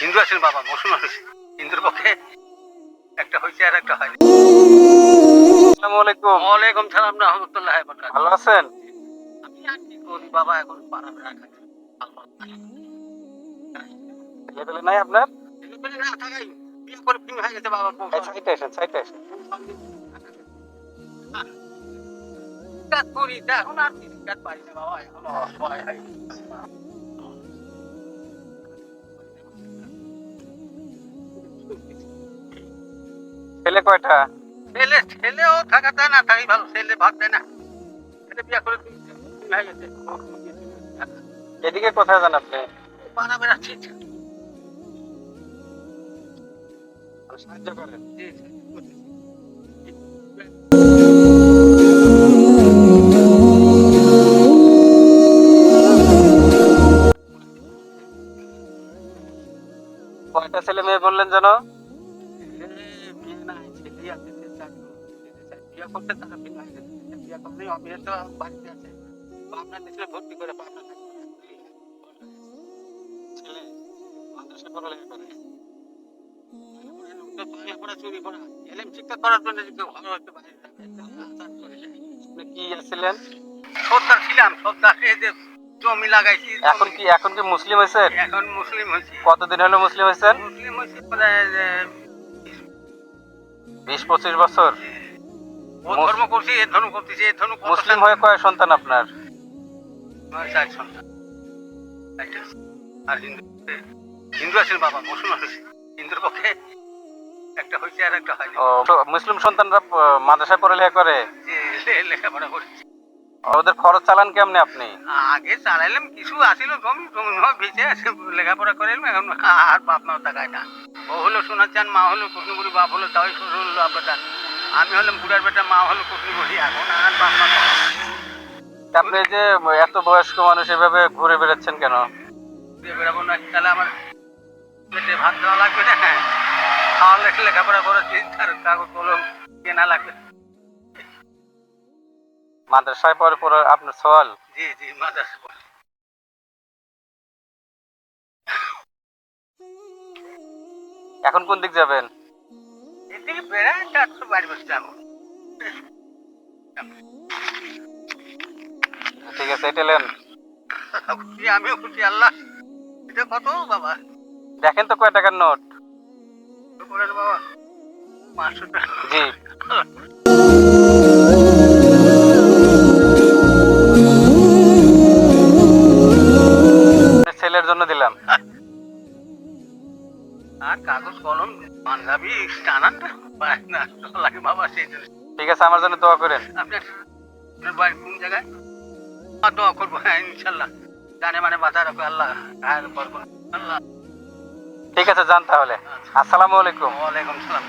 হিন্দু আছেন বাবা মুসলমান আছেন হিন্দুর পক্ষে একটা হয়েছে আর একটা হয়নি। আসসালামু আলাইকুম। ওয়ালাইকুম সালাম রহমতুল্লাহ ভালো আছেন? আমি আর কি করি বাবা এখন পাড়া বেড়া খাচ্ছি ছেলে নাই আপনার? ছেলেপেলে না থাকাই। বিয়ে করে ফিং হয়ে গেছে বাবা বউ। আসেন সাইডে আসেন। কাজ করি এখন আর কি। কাজ পারি না বাবা এখন ছেলে কয়টা? ছেলে ছেলেও থাকা যায় না থাকাই ভালো ছেলে ভাত দেয় না। ছেলে বিয়ে করে হয়ে গেছে এদিকে কোথায় যান আপনি? পাড়া বেড়াচ্ছি। সাহায্য করেন। জি। কয়টা ছেলে মেয়ে বললেন যেন? ছেলে বিয়ে নাই, ছেলেই আছে, সে চাকরি করতে চায়। বিয়ে করতে তারা ফিং হয়ে গেছে। বিয়ে করতে অবিয়ে তো বাড়িতে আছে। পাবনা দেশে ভর্তি করে পাবনা ছেলে মাদ্রাসা পড়ালেখা করে লেখাপড়া চুরি করা। এলেম শিক্ষা করার জন্য ভালো হতে পারে, আশা করে যাই। আপনি কি ছিলেন সর্দার ছিলাম সর্দার এই যে জমি লাগাইছি এখন কি এখন কি মুসলিম হয়েছেন এখন মুসলিম হয়েছি কতদিন হলো মুসলিম হয়েছেন মুসলিম হয়েছি বিশ পঁচিশ বছর? ও ধর্ম করছি এ ধর্ম করতেছি এ ধর্ম। মুসলিম হয়ে কয় সন্তান আপনার? আমার চার সন্তান। আর হিন্দু হিন্দু আছেন বাবা মুসলমান আছেন হিন্দুর পক্ষে একটা হয়েছে আর একটা হয়নি। মুসলিম সন্তানরা মাদ্রাসা মাদ্রাসায় পড়ালেখা করে? লেখাপড়া করেছি। ওদের খরচ চালান কেমনে আপনি? আগে চালাইলাম কিছু আসিল জমি জমি বেঁচে আছে লেখাপড়া করাইলাম এখন আর বাপ মা তাকায় না। ও হলো সোনার চান মা হলো কৃষ্ণপুরি বাপ হলো তাই শ্বশুর হলো আব্বা চান আমি হলাম বুড়ার বেটা মা হলো কৃষ্ণপুরি এখন আর বাপ মা আপনি যে এত বয়স্ক মানুষ এভাবে ঘুরে বেড়াচ্ছেন কেন? দিয়ে বেড়াবো না তাহলে আমার পেটে ভাত দেওয়া লাগবে না। খাওয়া লেখা লেখাপড়া করেছি তার কাগজ কলম কেনা লাগবে। মাদ্রাসায় পরে পরে আপনার সওয়াল? জি জি মাদাস এখন কোন দিক যাবেন? এদিকে বেড়ায় চারশো বাড়ি বসে যাব। ঠিক আছে এটা নেন। খুশি আমিও খুশি আল্লাহ। এটা কত বাবা? দেখেন তো কয় টাকার নোট। বাবা। পাঁচশো টাকা। জি। ছেলের জন্য দিলাম। আর কাগজ কলম পাঞ্জাবি টানান পায় না। লাগে বাবা সেই জন্য। ঠিক আছে আমার জন্য দোয়া করেন। আপনার আপনার বাড়ি কোন জায়গায়? দোয়া করব হ্যাঁ ইনশাল্লাহ। জানে মানে বাধা আল্লাহ হ্যাঁ করব আল্লাহ। ঠিক আছে যান তাহলে। আসসালামু আলাইকুম। ওয়ালাইকুম সালাম